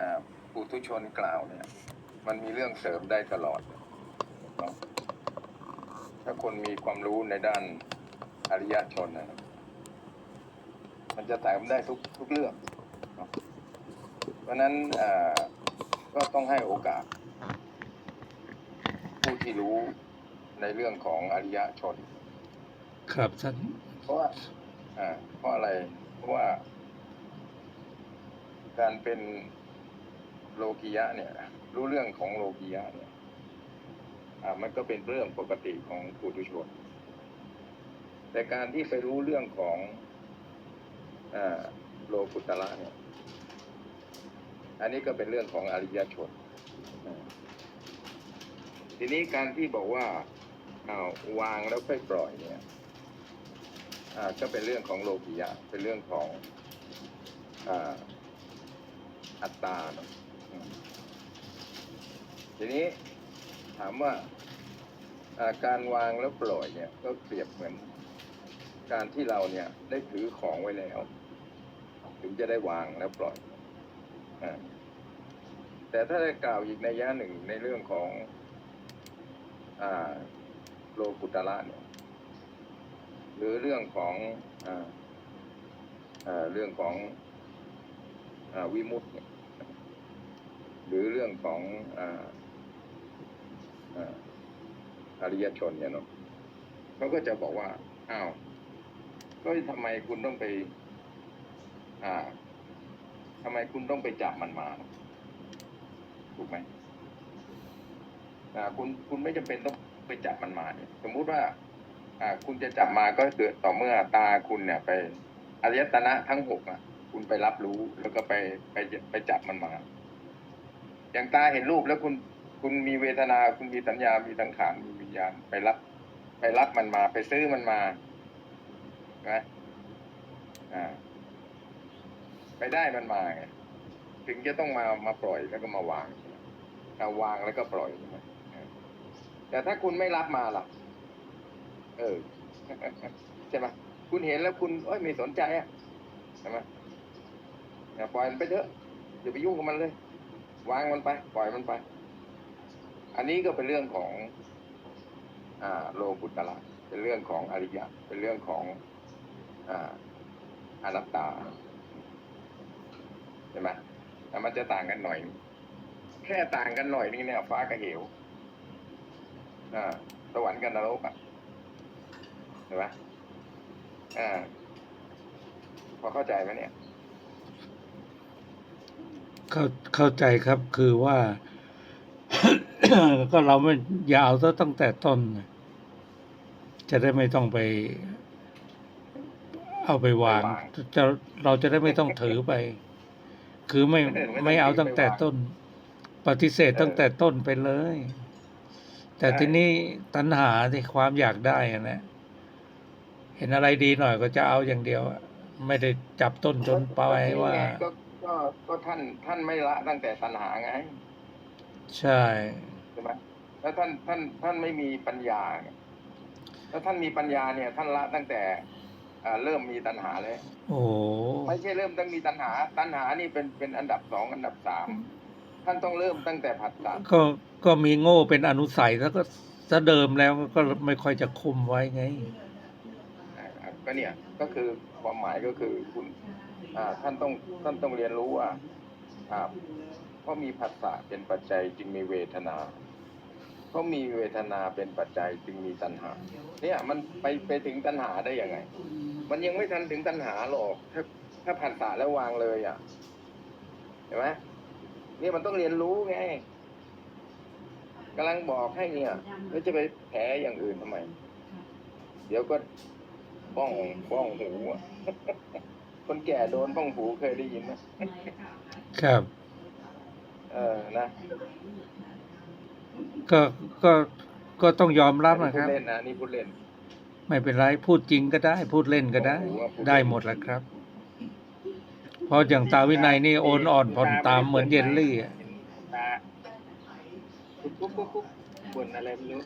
อ่าปุถุชนกล่าวเนี่ย มันมีเรื่องเสริมได้ตลอดเนาะถ้าคนมีความรู้ในด้านอริยชนนะมันจะเสริมได้ทุกทุกเรื่องเนาะเพราะฉะนั้นอ่าก็ต้องให้โอกาส ผู้ที่รู้ในเรื่องของอริยชน ครับท่านเพราะว่าอ่าเพราะอะไร เพราะว่าการเป็น โลกียะเนี่ย รู้เรื่องของโลกียะเนี่ยอ่ามันก็เป็นเรื่องปกติของปุถุชน แต่การที่ไปรู้เรื่องของอ่าโลกุตระเนี่ย อันนี้ก็เป็นเรื่องของอริยชน ทีนี้การที่บอกว่าอาววางแล้วค่อยปล่อยเนี่ยอ่าก็เป็นเรื่องของโลกิยะ เป็นเรื่องของอ่าอัตตาเนอะ ทีนี้ถามว่าอาการวางแล้วปล่อยเนี่ยก็เปรียบเหมือน การที่เราเนี่ยได้ถือของไว้แล้ว ถึงจะได้วางแล้วปล่อยอแต่ถ้าได้กล่าวอีกในยะหนึ่งในเรื่องของอ่าโลกุตระเนี่ยหรือเรื่องของอ่าเรื่องของอวิมุตติเนี่ย หรือเรื่องของออริยชนเนี่ยเนาะเขาก็จะบอกว่าอ้าวก็ทำไมคุณต้องไป อ่าทำไมคุณต้องไปจับมันมา ถูกไหมอ่า คุณคุณไม่จำเป็นต้องไปจับมันมาเนี่ย สมมุติว่า อ่า คุณจะจับมาก็คือต่อเมื่อตาคุณเนี่ย ไปอายตนะทั้งหกอะ คุณไปรับรู้แล้วก็ไปไปไปจับมันมา อย่างตาเห็นรูปแล้วคุณคุณมีเวทนา คุณมีสัญญา มีสังขารมีวิญญาณไปรับ ไปรับมันมา ไปซื้อมันมาใช่ไหมอ่า ไปได้มันมาไงถึงจะต้องมามาปล่อยแล้วก็มาวางมเอาวางแล้วก็ปล่อยใช่ไหมแต่ถ้าคุณไม่รับมาล่ะ เออใช่ไหมคุณเห็นแล้วคุณเอ้ยไม่สนใจอะใช่ไหมอย่าปล่อยมันไปเถอะอย่าไปยุ่งกับมันเลย วางมันไป ปล่อยมันไป อันนี้ก็เป็นเรื่องของอ่าโลกุตละเป็นเรื่องของอริยะเป็นเรื่องของอ่าอนัตตาใช่ไหมแต่มันจะต่างกันหน่อย แค่ต่างกันหน่อยนี่เนี่ย ฟ้ากับเหวอ่าสวรรค์กับนรกอะเห็นไหมอ่าพอเข้าใจไหมเนี่ย เข้าเข้าใจครับคือว่า ก็เราไม่อยาเอาซะตั้งแต่ต้นน่ะจะได้ไม่ต้องไป เอาไปวางไปวางจะเราจะได้ไม่ต้องถือไป คือไม่ไม่ต้องไม่เอาตั้งแต่ไปวางต้น ปฏิเสธเออตั้งแต่ต้นไปเลย แต่ใช่ทีนี้ตัณหาที่ความอยากได้อะนะเห็นอะไรดีหน่อยก็จะเอาอย่างเดียวอะไม่ได้จับต้นจนปลายว่า ก็นี่ไงก็ก็ก็ท่านท่านไม่ละตั้งแต่ตัณหาไงใช่ใช่ไหมแล้วท่านท่านท่านไม่มีปัญญาไงแล้วท่านมีปัญญาเนี่ย ท่านละตั้งแต่อ่าเริ่มมีตัณหาเลยโอ้โหไม่ใช่เริ่มตั้งมีตัณหา ตัณหานี่เป็นเป็นอันดับสองอันดับสามท่านต้องเริ่มตั้งแต่ผัสสะก็ก็มีโง่เป็นอนุสัยแล้วก็ถ้าเดิมแล้วก็ไม่ค่อยจะคุมไว้ไงอ่าก็เนี่ยก็คือ ความหมายก็คือคุณอ่าท่านต้องท่านต้องเรียนรู้ว่าเพราะมีผัสสะเป็นปัจจัยจึงมีเวทนา เพราะมีเวทนาเป็นปัจจัยจึงมีตัณหา เนี่ยมันไปไปถึงตัณหาได้ยังไง มันยังไม่ทันถึงตัณหาหรอก ถ้าถ้าผัสสะแล้ววางเลยอะเห็นไหมนี่มันต้องเรียนรู้ไงกำลังบอกให้เนี่ยแล้วจะไปแผลอย่างอื่นทำไม เดี๋ยวก็ บ้องบ้องหูอะคนแก่โดนบ้องหูเคยได้ยินไหมครับ เออนะ ก็ก็ก็ต้องยอมรับอันนะนี้คพูรับดเล่นนะอันนี่พูดเล่น ไม่เป็นไรพูดจริงก็ได้ พูดเล่นก็ได้โอ้โหพูดเล่นได้หมดแหละครับเพราะอย่างตาวินัยนี่โอนอ่อนผ่อนตามเหมือนเยลลี่อะตาปุ๊บปุ๊บปุ๊บปุ๊บบ่นอะไรไม่รู้